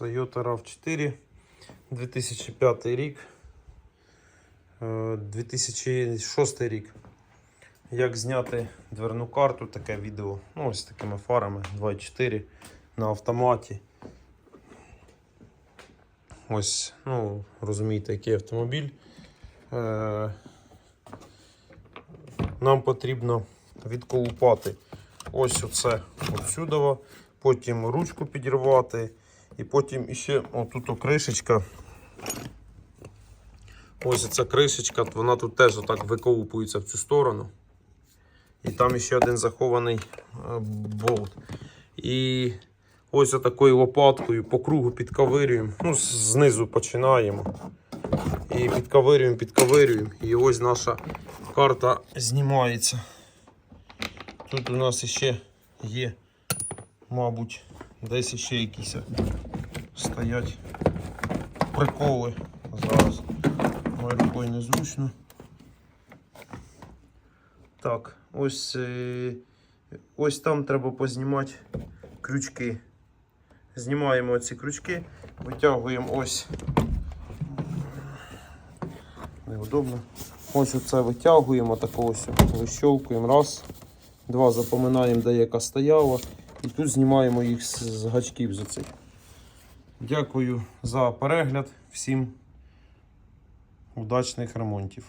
Toyota RAV4 2005 рік. Е, 2006 рік. Як зняти дверну карту, таке відео. Ну, ось такими фарами 2.4 на автоматі. Ось, ну, розумієте, який автомобіль. Е, нам потрібно відколупати ось оце отсюдова, потім ручку підірвати, і потім іще отут кришечка. Ось ця кришечка, вона тут теж отак виколупується в цю сторону. І там ще один захований е, болт. І ось такою лопаткою по кругу підковирюємо. Ну, знизу починаємо. І підковирюємо, підковирюємо. І ось наша карта знімається. Тут у нас ще є, мабуть, десь ще якісь стоять приколи. Зараз моєю рукою незручно. Так, ось, е, ось там треба познімати крючки. Знімаємо ці крючки, витягуємо ось. Неудобно. Ось оце витягуємо, так ось вищовкуємо. Раз, два, запоминаємо, де яка стояла. І тут знімаємо їх з, гачків за цих. Дякую за перегляд. Всім удачних ремонтів.